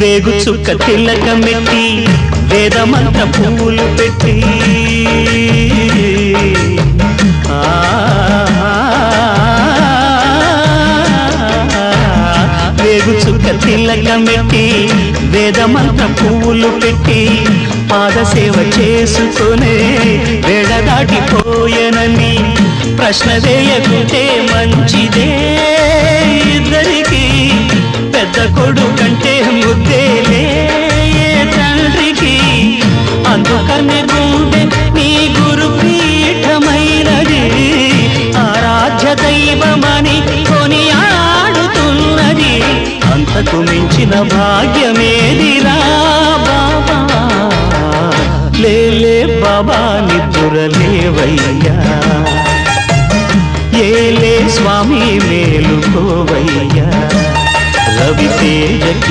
వేగు చుక్క తిలకమెట్టి వేదమంత పువ్వులు పెట్టి. వేగు చుక్క తిలకమెట్టి వేదమంత పువ్వులు పెట్టి పాదసేవ చేసుకునే వేడ దాటిపోయెనని ప్రశ్న వేయకుంటే మంచిదే. పెద్ద కొడుకంటే ముద్దేలే. తండ్రికి అందుకనే గుండె నీ గురు పీఠమైనది ఆరాధ్య దైవమని కొని ఆడుతున్నది అంతకు మించిన భాగ్యమేదిరా బాబా. లేలే బాబా నిద్రలేవయ్యా ఏలే స్వామి మేలుకోవయ్యా. பிசேஷ